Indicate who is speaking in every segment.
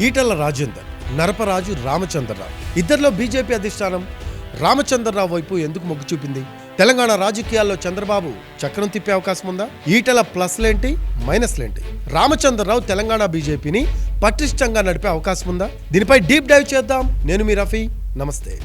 Speaker 1: ఈటల రాజేందర్ నరపరాజు రామచంద్రరావు. ఇద్దరిలో బీజేపీ అధిష్టానం రామచంద్రరావు వైపు ఎందుకు మొగ్గు చూపింది? తెలంగాణ రాజకీయాల్లో చంద్రబాబు చక్రం తిప్పే అవకాశం ఉందా? ఈటల ప్లస్లేంటి మైనస్లేంటి? రామచంద్రరావు తెలంగాణ బీజేపీని పటిష్టంగా నడిపే అవకాశం ఉందా? దీనిపై డీప్ డైవ్ చేద్దాం. నేను మీ రఫీ. నమస్తే.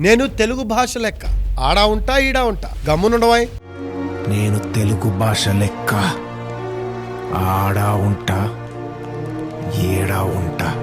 Speaker 1: నేను తెలుగు భాష లెక్క. ఆడా ఉంటా ఈడా ఉంటా. గమ్మునుండవాయ్.
Speaker 2: నేను తెలుగు భాష లెక్క. ఆడా ఉంటా ఏడా ఉంటా.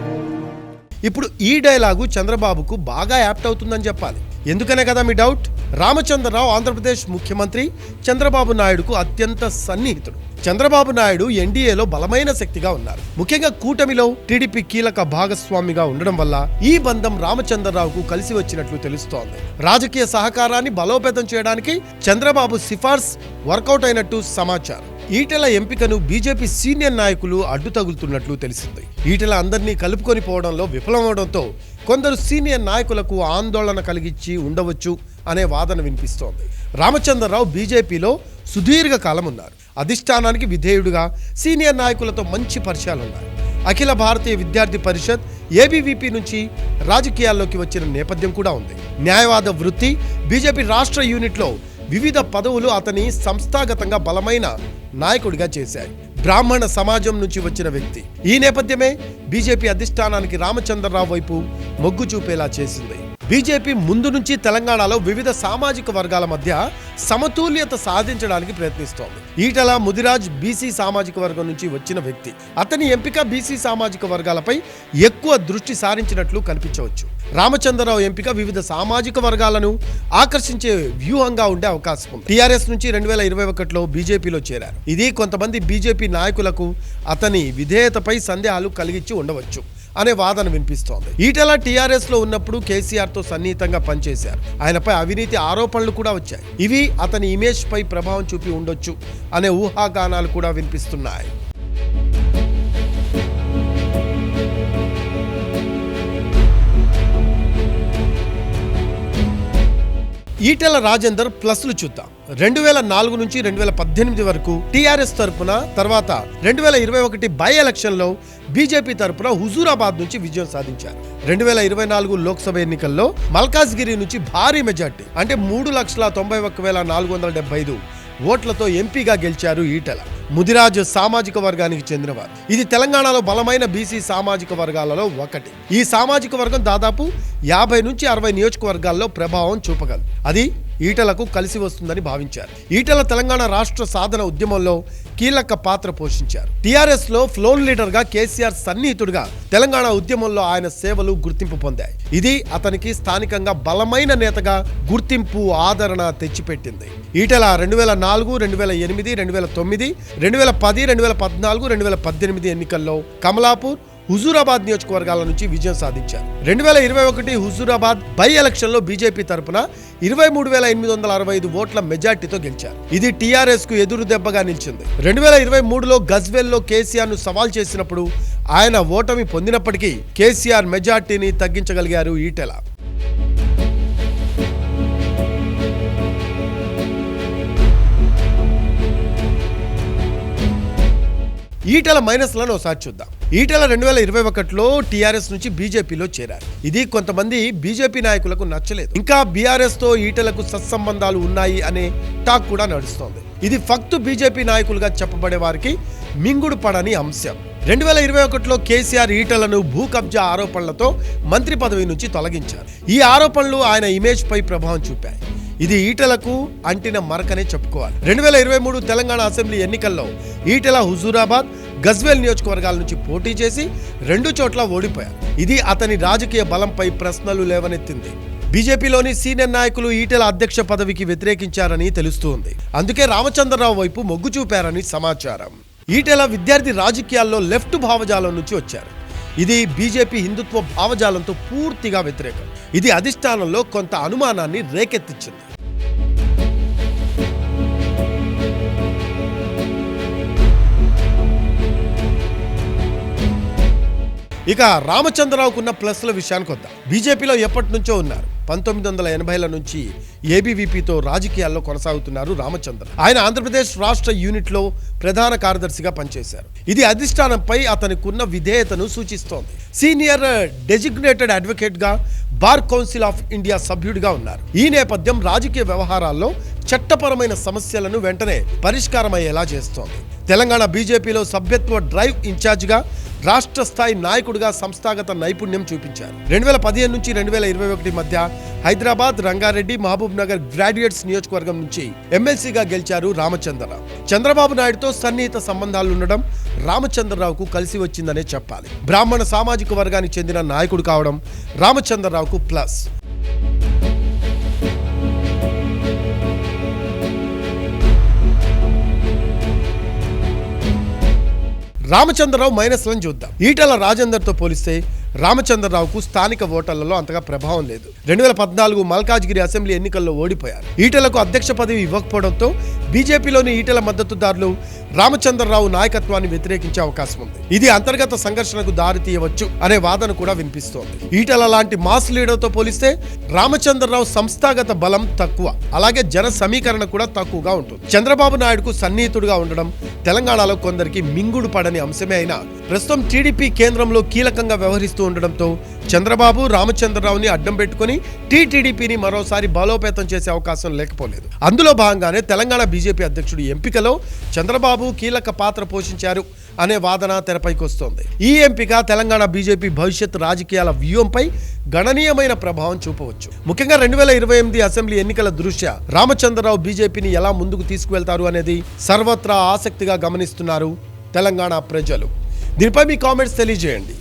Speaker 1: ఇప్పుడు ఈ డైలాగు చంద్రబాబుకు బాగా యాప్ట్ అవుతుందని చెప్పాలి. ఎందుకనే కదా మీ డౌట్? రామచంద్రరావు ఆంధ్రప్రదేశ్ ముఖ్యమంత్రి చంద్రబాబు నాయుడుకు అత్యంత సన్నిహితుడు. చంద్రబాబు నాయుడు ఎన్డీఏలో బలమైన శక్తిగా ఉన్నారు. ముఖ్యంగా కూటమిలో టీడీపీ కీలక భాగస్వామిగా ఉండడం వల్ల ఈ బంధం రామచంద్రరావుకు కలిసి వచ్చినట్లు తెలుస్తోంది. రాజకీయ సహకారాన్ని బలోపేతం చేయడానికి చంద్రబాబు సిఫార్స్ వర్కౌట్ అయినట్టు సమాచారం. ఈటెల ఎంపికను బీజేపీ సీనియర్ నాయకులు అడ్డు తగులుతున్నట్లు తెలిసింది. ఈటెల అందరినీ కలుపుకొని పోవడంలో విఫలమవడంతో కొందరు సీనియర్ నాయకులకు ఆందోళన కలిగించి ఉండవచ్చు అనే వాదన వినిపిస్తోంది. రామచంద్రరావు బీజేపీలో సుదీర్ఘ కాలం ఉన్నారు అధిష్టానానికి విధేయుడుగా సీనియర్ నాయకులతో మంచి పరిచయాలు ఉన్నాయి అఖిల భారతీయ విద్యార్థి పరిషత్ ఏబీవీపీ నుంచి రాజకీయాల్లోకి వచ్చిన నేపథ్యం కూడా ఉంది. న్యాయవాద వృత్తి బీజేపీ రాష్ట్ర యూనిట్లో వివిధ పదవులు అతని సంస్థాగతంగా బలమైన నాయకుడిగా చేశాయి. బ్రాహ్మణ సమాజం నుంచి వచ్చిన వ్యక్తి. ఈ నేపథ్యమే బీజేపీ అధిష్టానానికి రామచంద్రరావు వైపు మొగ్గు చూపేలా చేసింది. బీజేపీ ముందు నుంచి తెలంగాణలో వివిధ సామాజిక వర్గాల మధ్య సమతుల్యత సాధించడానికి ప్రయత్నిస్తోంది. ఈటల ముదిరాజ్ బీసీ సామాజిక వర్గం నుంచి వచ్చిన వ్యక్తి. అతని ఎంపిక బీసీ సామాజిక వర్గాలపై ఎక్కువ దృష్టి సారించినట్లు కనిపించవచ్చు. రామచంద్రరావు ఎంపిక వివిధ సామాజిక వర్గాలను ఆకర్షించే వ్యూహంగా ఉండే అవకాశం ఉంది. టీఆర్ఎస్ నుంచి రెండు వేల ఇరవై ఒకటిలో బీజేపీలో చేరారు. ఇది కొంతమంది బీజేపీ నాయకులకు అతని విధేయతపై సందేహాలు కలిగించి ఉండవచ్చు. అనే వాదన వినిపిస్తోంది. ఈటల టీఆర్ఎస్లో ఉన్నప్పుడు కేసీఆర్తో సన్నిహితంగా పనిచేశారు. ఆయనపై అవినీతి ఆరోపణలు కూడా వచ్చాయి. ఇవి అతని ఇమేజ్ పై ప్రభావం చూపి ఉండొచ్చు అనే ఊహాగానాలు కూడా వినిపిస్తున్నాయి. ఈటెల రాజేందర్ ప్లస్లు చూద్దాం. రెండు వేల నాలుగు నుంచి రెండు వేల పద్దెనిమిది వరకు టీఆర్ఎస్ తరఫున తర్వాత రెండు వేల ఇరవై ఒకటి బై ఎలక్షన్లో బీజేపీ తరపున హుజూరాబాద్ నుంచి విజయం సాధించారు. రెండు వేల ఇరవై నాలుగు లోక్సభ ఎన్నికల్లో మల్కాజ్గిరి నుంచి భారీ మెజార్టీ అంటే మూడు లక్షల తొంభై ఒక్క వేల నాలుగు వందల డెబ్బై ఐదు ఓట్లతో ఎంపీగా గెలిచారు ఈటల. ముదిరాజు సామాజిక వర్గానికి చెందినవారు. ఇది తెలంగాణలో బలమైన బీసీ సామాజిక వర్గాలలో ఒకటి. ఈ సామాజిక వర్గం దాదాపు యాభై నుంచి అరవై నియోజకవర్గాల్లో ప్రభావం చూపగలదు. అది ఈటలకు కలిసి వస్తుందని భావించారు. ఈటల తెలంగాణ రాష్ట్ర సాధన ఉద్యమంలో కీలక పాత్ర పోషించారు. టీఆర్ఎస్లో ఫ్లోన్ లీడర్గా కేసీఆర్ సన్నిహితుడిగా తెలంగాణ ఉద్యమంలో ఆయన సేవలు గుర్తింపు పొందాయి. ఇది అతనికి స్థానికంగా బలమైన నేతగా గుర్తింపు ఆదరణ తెచ్చిపెట్టింది. ఈటల రెండు వేల నాలుగు రెండు వేల ఎనిమిది రెండు వేల తొమ్మిది రెండు వేల పది రెండు వేల పద్నాలుగు రెండు వేల పద్దెనిమిది ఎన్నికల్లో కమలాపూర్ హుజూరాబాద్ నియోజకవర్గాల నుంచి విజయం సాధించారు. రెండు వేల ఇరవై ఒకటి హుజూరాబాద్ బై ఎలక్షన్లో బీజేపీ తరపున ఇరవై మూడు వేల ఎనిమిది వందల అరవై ఐదు ఓట్ల మెజార్టీతో గెలిచారు. ఇది టీఆర్ఎస్కు ఎదురు దెబ్బగా నిలిచింది. రెండు వేల ఇరవై మూడులో గజ్వెల్లో కేసీఆర్ను సవాల్ చేసినప్పుడు ఆయన ఓటమి పొందినప్పటికీ కేసీఆర్ మెజార్టీని తగ్గించగలిగారు ఈటెల. ఈటల మైనస్లను ఒకసారి చూద్దాం. ఈటల రెండు వేల ఇరవై ఒకటిలో టీఆర్ఎస్ నుంచి బీజేపీలో చేరారు. ఇది కొంతమంది బీజేపీ నాయకులకు నచ్చలేదు. ఇంకా బీఆర్ఎస్తో ఈటలకు సత్సంబంధాలు ఉన్నాయి అనే టాక్ కూడా నడుస్తోంది. ఇది ఫక్తు బీజేపీ నాయకులుగా చెప్పబడే వారికి మింగుడు పడని అంశం. రెండు వేల ఇరవై ఒకటిలో కేసీఆర్ ఈటలను భూ కబ్జా ఆరోపణలతో మంత్రి పదవి నుంచి తొలగించారు. ఈ ఆరోపణలు ఆయన ఇమేజ్ పై ప్రభావం చూపాయి. ఇది ఈటలకు అంటిన మరకనే చెప్పుకోవాలి. రెండు వేల ఇరవై మూడు తెలంగాణ అసెంబ్లీ ఎన్నికల్లో ఈటల హుజూరాబాద్ గజ్వేల్ నియోజకవర్గాల నుంచి పోటీ చేసి రెండు చోట్ల ఓడిపోయారు. ఇది అతని రాజకీయ బలంపై ప్రశ్నలు లేవనెత్తింది. బీజేపీలోని సీనియర్ నాయకులు ఈటెల అధ్యక్ష పదవికి వ్యతిరేకించారని తెలుస్తోంది. అందుకే రామచంద్రరావు వైపు మొగ్గు చూపారని సమాచారం. ఈటెల విద్యార్థి రాజకీయాల్లో లెఫ్ట్ భావజాలం నుంచి వచ్చారు. ఇది బీజేపీ హిందుత్వ భావజాలంతో పూర్తిగా వ్యతిరేకం. ఇది అధిష్టానంలో కొంత అనుమానాన్ని రేకెత్తించింది. ఇక రామచంద్రరావుకున్న ప్లస్ల విషయానికి వద్దాం. బీజేపీలో ఎప్పటి నుంచో ఉన్నారు. పంతొమ్మిది వందల ఎనభైల నుంచి ఏబీవీపీతో రాజకీయాల్లో కొనసాగుతున్నారు రామచంద్ర. ఆయన ఆంధ్రప్రదేశ్ రాష్ట్ర యూనిట్లో ప్రధాన కార్యదర్శిగా పనిచేశారు. ఇది అధిష్టానంపై అతనికున్న విధేయతను సూచిస్తోంది. సీనియర్ డెసిగ్నేటెడ్ అడ్వకేట్గా బార్ కౌన్సిల్ ఆఫ్ ఇండియా సభ్యుడిగా ఉన్నారు. ఈ నేపథ్యం రాజకీయ వ్యవహారాల్లో చట్టపరమైన సమస్యలను వెంటనే పరిష్కారమయ్యేలా చేస్తోంది. తెలంగాణ బీజేపీలో సభ్యత్వ డ్రైవ్ ఇన్ఛార్జిగా రాష్ట్ర స్థాయి నాయకుడిగా సంస్థాగత నైపుణ్యం చూపించారు. రెండు వేల పదిహేను నుంచి రెండు వేల ఇరవై ఒకటి మధ్య హైదరాబాద్ రంగారెడ్డి మహబూబ్ నగర్ గ్రాడ్యుయేట్స్ నియోజకవర్గం నుంచి ఎమ్మెల్సీగా గెలిచారు రామచంద్రరావు చంద్రబాబు నాయుడుతో సన్నిహిత సంబంధాలు ఉండడం రామచంద్రరావుకు కలిసి వచ్చిందనే చెప్పాలి. బ్రాహ్మణ సామాజిక వర్గానికి చెందిన నాయకుడు కావడం రామచంద్రరావుకు ప్లస్. రామచంద్రరావు మైనస్లను చూద్దాం. ఈటల రాజేందర్తో పోలిస్తే రామచంద్రరావుకు స్థానిక ఓటర్లలో అంతగా ప్రభావం లేదు. రెండు వేల పద్నాలుగు మల్కాజ్గిరి అసెంబ్లీ ఎన్నికల్లో ఓడిపోయారు. ఈటలకు అధ్యక్ష పదవి ఇవ్వకపోవడంతో బీజేపీలోని ఈటల మద్దతుదారులు రామచంద్రరావు నాయకత్వాన్ని వ్యతిరేకించే అవకాశం ఉంది. ఇది అంతర్గత సంఘర్షణకు దారి తీయవచ్చు అనే వాదన కూడా వినిపిస్తోంది. ఈటల లాంటి మాస్ లీడర్తో పోలిస్తే రామచంద్రరావు సంస్థాగత బలం తక్కువ. అలాగే జన సమీకరణ కూడా తక్కువగా ఉంటుంది. చంద్రబాబు నాయుడుకు సన్నిహితుడుగా ఉండడం తెలంగాణలో కొందరికి మింగుడు పడని అంశమే అయినా ప్రస్తుతం టీడీపీ కేంద్రంలో కీలకంగా వ్యవహరిస్తూ ఉండడంతో చంద్రబాబు రామచంద్రరావుని అడ్డం పెట్టుకుని టీటీడీపీని మరోసారి బలోపేతం చేసే అవకాశం లేకపోలేదు. అందులో భాగంగానే తెలంగాణ బీజేపీ అధ్యక్షుడి ఎంపికలో చంద్రబాబు కీలక పాత్ర పోషించారు అనే వాదన తెరపైకి వస్తోంది. ఈ ఎంపిక తెలంగాణ బీజేపీ భవిష్యత్ రాజకీయాల వ్యూహంపై గణనీయమైన ప్రభావం చూపవచ్చు. ముఖ్యంగా రెండు వేల ఇరవై ఎనిమిది అసెంబ్లీ ఎన్నికల దృష్ట్యా రామచంద్రరావు బీజేపీని ఎలా ముందుకు తీసుకువెళ్తారు అనేది సర్వత్రా ఆసక్తిగా గమనిస్తున్నారు తెలంగాణ ప్రజలు. దీనిపై మీ కామెంట్స్ తెలియజేయండి.